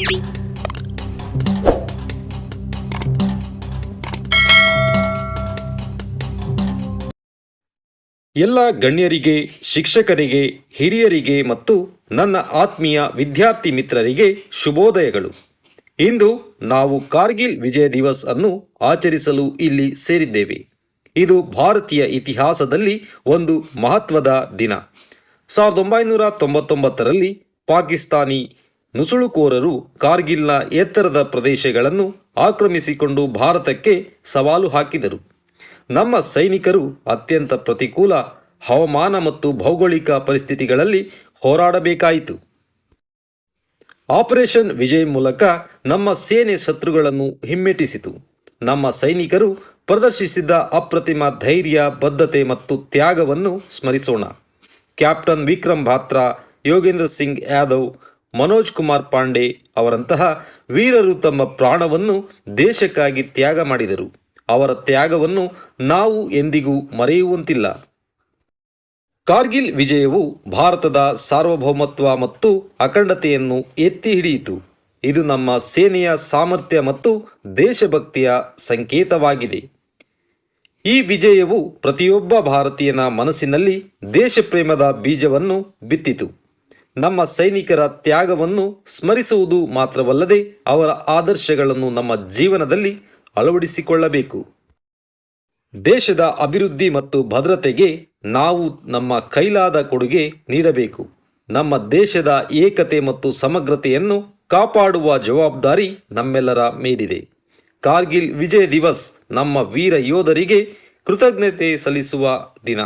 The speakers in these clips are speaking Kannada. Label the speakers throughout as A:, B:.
A: ಎಲ್ಲ ಗಣ್ಯರಿಗೆ, ಶಿಕ್ಷಕರಿಗೆ, ಹಿರಿಯರಿಗೆ ಮತ್ತು ನನ್ನ ಆತ್ಮೀಯ ವಿದ್ಯಾರ್ಥಿ ಮಿತ್ರರಿಗೆ ಶುಭೋದಯಗಳು. ಇಂದು ನಾವು ಕಾರ್ಗಿಲ್ ವಿಜಯ ದಿವಸ್ ಅನ್ನು ಆಚರಿಸಲು ಇಲ್ಲಿ ಸೇರಿದ್ದೇವೆ. ಇದು ಭಾರತೀಯ ಇತಿಹಾಸದಲ್ಲಿ ಒಂದು ಮಹತ್ವದ ದಿನ. ಸಾವಿರದ ಒಂಬೈನೂರ ತೊಂಬತ್ತೊಂಬತ್ತರಲ್ಲಿ ಪಾಕಿಸ್ತಾನಿ ನುಸುಳುಕೋರರು ಕಾರ್ಗಿಲ್ನ ಎತ್ತರದ ಪ್ರದೇಶಗಳನ್ನು ಆಕ್ರಮಿಸಿಕೊಂಡು ಭಾರತಕ್ಕೆ ಸವಾಲು ಹಾಕಿದರು. ನಮ್ಮ ಸೈನಿಕರು ಅತ್ಯಂತ ಪ್ರತಿಕೂಲ ಹವಾಮಾನ ಮತ್ತು ಭೌಗೋಳಿಕ ಪರಿಸ್ಥಿತಿಗಳಲ್ಲಿ ಹೋರಾಡಬೇಕಾಯಿತು. ಆಪರೇಷನ್ ವಿಜಯ್ ಮೂಲಕ ನಮ್ಮ ಸೇನೆ ಶತ್ರುಗಳನ್ನು ಹಿಮ್ಮೆಟ್ಟಿಸಿತು. ನಮ್ಮ ಸೈನಿಕರು ಪ್ರದರ್ಶಿಸಿದ ಅಪ್ರತಿಮ ಧೈರ್ಯ, ಬದ್ಧತೆ ಮತ್ತು ತ್ಯಾಗವನ್ನು ಸ್ಮರಿಸೋಣ. ಕ್ಯಾಪ್ಟನ್ ವಿಕ್ರಮ್ ಭಾತ್ರಾ, ಯೋಗೇಂದ್ರ ಸಿಂಗ್ ಯಾದವ್ ಮನೋಜ್ ಕುಮಾರ್ ಪಾಂಡೆ ಅವರಂತಹ ವೀರರು ತಮ್ಮ ಪ್ರಾಣವನ್ನು ದೇಶಕ್ಕಾಗಿ ತ್ಯಾಗ ಮಾಡಿದರು. ಅವರ ತ್ಯಾಗವನ್ನು ನಾವು ಎಂದಿಗೂ ಮರೆಯುವಂತಿಲ್ಲ. ಕಾರ್ಗಿಲ್ ವಿಜಯವು ಭಾರತದ ಸಾರ್ವಭೌಮತ್ವ ಮತ್ತು ಅಖಂಡತೆಯನ್ನು ಎತ್ತಿ ಹಿಡಿಯಿತು. ಇದು ನಮ್ಮ ಸೇನೆಯ ಸಾಮರ್ಥ್ಯ ಮತ್ತು ದೇಶಭಕ್ತಿಯ ಸಂಕೇತವಾಗಿದೆ. ಈ ವಿಜಯವು ಪ್ರತಿಯೊಬ್ಬ ಭಾರತೀಯನ ಮನಸ್ಸಿನಲ್ಲಿ ದೇಶಪ್ರೇಮದ ಬೀಜವನ್ನು ಬಿತ್ತಿತು. ನಮ್ಮ ಸೈನಿಕರ ತ್ಯಾಗವನ್ನು ಸ್ಮರಿಸುವುದು ಮಾತ್ರವಲ್ಲದೆ ಅವರ ಆದರ್ಶಗಳನ್ನು ನಮ್ಮ ಜೀವನದಲ್ಲಿ ಅಳವಡಿಸಿಕೊಳ್ಳಬೇಕು. ದೇಶದ ಅಭಿವೃದ್ಧಿ ಮತ್ತು ಭದ್ರತೆಗೆ ನಾವು ನಮ್ಮ ಕೈಲಾದ ಕೊಡುಗೆ ನೀಡಬೇಕು. ನಮ್ಮ ದೇಶದ ಏಕತೆ ಮತ್ತು ಸಮಗ್ರತೆಯನ್ನು ಕಾಪಾಡುವ ಜವಾಬ್ದಾರಿ ನಮ್ಮೆಲ್ಲರ ಮೇಲಿದೆ. ಕಾರ್ಗಿಲ್ ವಿಜಯ್ ದಿವಸ್ ನಮ್ಮ ವೀರ ಯೋಧರಿಗೆ ಕೃತಜ್ಞತೆ ಸಲ್ಲಿಸುವ ದಿನ.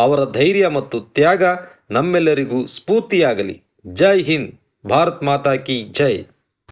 A: ಅವರ ಧೈರ್ಯ ಮತ್ತು ತ್ಯಾಗ ನಮ್ಮೆಲ್ಲರಿಗೂ ಸ್ಫೂರ್ತಿಯಾಗಲಿ. ಜೈ ಹಿಂದ್. ಭಾರತ್ ಮಾತಾ ಕಿ ಜೈ.